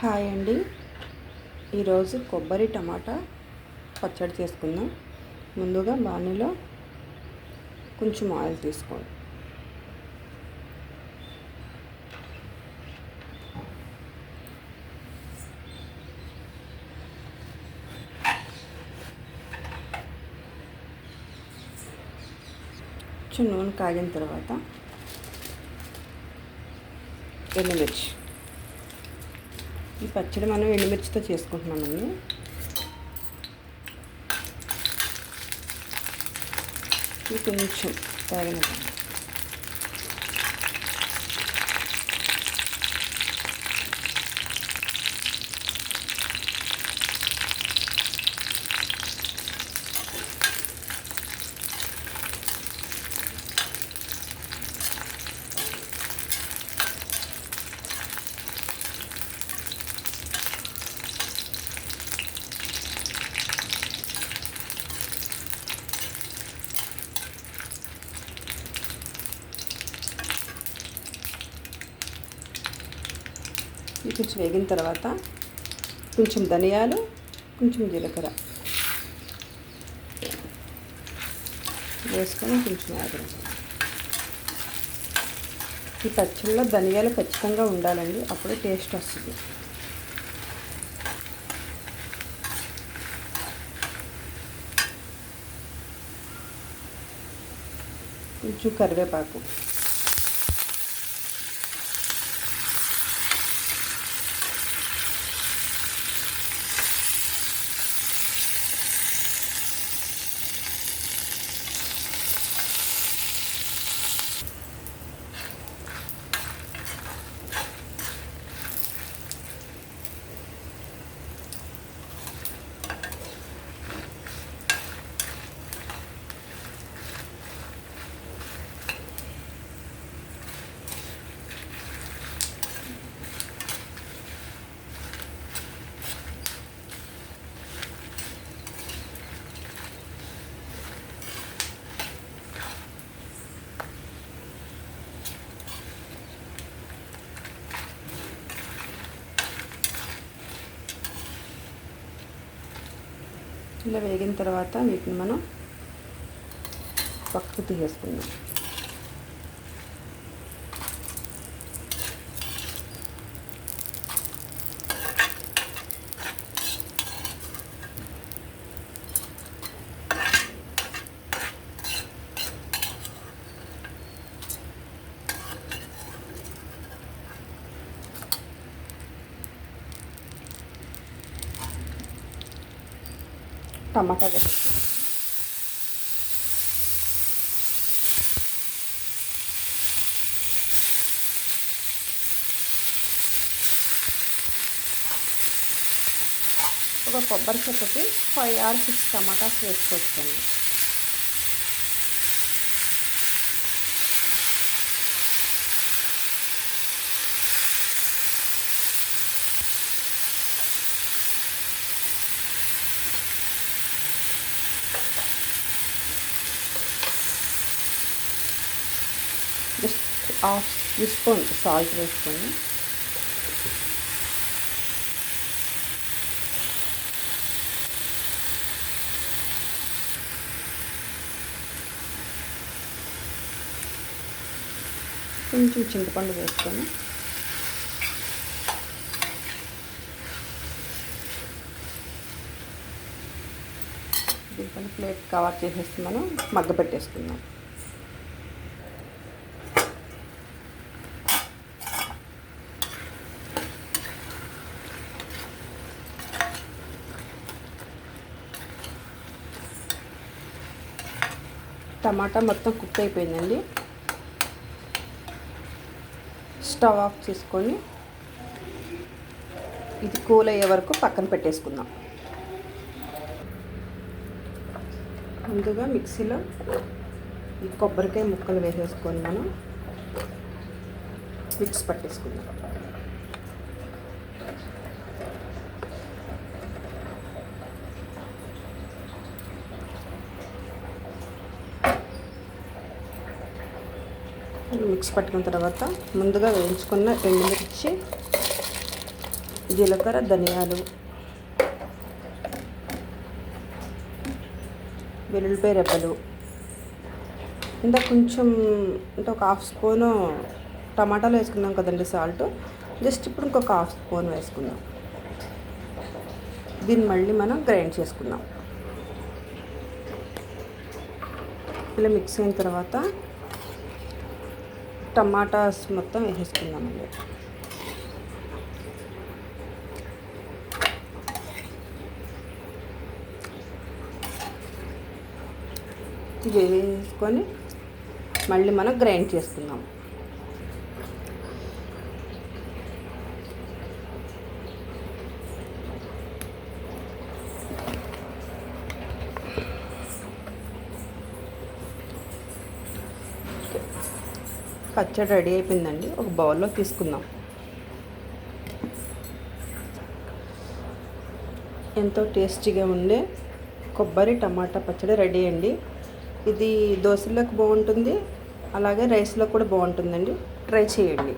Hi అండి. ఈరోజు కొబ్బరి టమాటా పచ్చడి చేసుకుందాం. ముందుగా బాణీలో కొంచెం ఆయిల్ తీసుకోండి కొంచెం నూనె కాగిన తర్వాత ఎండుమిర్చి ఈ పచ్చడి మనం ఎండుమిర్చితో చేసుకుంటున్నామండి. కొంచెం తగిన ఇది కొంచెం వేగిన తర్వాత కొంచెం ధనియాలు కొంచెం జీలకర్ర వేసుకొని కొంచెం ఆగడం. ఈ పచ్చళ్ళలో ధనియాలు ఖచ్చితంగా ఉండాలండి అప్పుడే టేస్ట్ వస్తుంది. కొంచెం కరివేపాకు ఇలా వేగిన తర్వాత వీటిని మనం పక్కకు తీసేసుకుందాం. టమాటా వేసేసుకుందాం ఒక కొబ్బరి చెక్కకి ఫైవ్ ఆర్ సిక్స్ టమాటాస్ వేసుకోవచ్చండి just half teaspoon salt వేసుకొని కొంచెం చింతపండు వేసుకొని దీనిపైన ప్లేట్ కవర్ చేసేసి మనం మగ్గ పెట్టేసుకుందాం. టమాటా మొత్తం కుక్ అయిపోయిందండి. స్టవ్ ఆఫ్ చేసుకొని ఇది కూల్ అయ్యే వరకు పక్కన పెట్టేసుకుందాం. ముందుగా మిక్సీలో ఈ కొబ్బరికాయ ముక్కలు వేసేసుకొని మనం మిక్స్ పట్టేసుకుందాం. మిక్స్ పట్టుకున్న తర్వాత ముందుగా వేయించుకున్న ఎండుమిర్చి జీలకర్ర ధనియాలు వెల్లుల్లిపాయ రెబ్బలు. ఇంకా కొంచెం అంటే ఒక హాఫ్ స్పూను టమాటాలు వేసుకున్నాం కదండి సాల్ట్. జస్ట్ ఇప్పుడు ఇంకొక హాఫ్ స్పూన్ వేసుకుందాం. దీన్ని మళ్ళీ మనం గ్రైండ్ చేసుకుందాం. ఇలా మిక్స్ అయిన తర్వాత టమాటాస్ మొత్తం వేసేసుకుందామండి. ఇది వేసుకొని మళ్ళీ మనం గ్రైండ్ చేసుకుందాం. పచ్చడి రెడీ అయిపోయిందండి. ఒక బౌల్లో తీసుకుందాం. ఎంతో టేస్టీగా ఉండే కొబ్బరి టమాటా పచ్చడి రెడీ అండి. ఇది దోశలోకి బాగుంటుంది అలాగే రైస్లో కూడా బాగుంటుందండి. ట్రై చేయండి.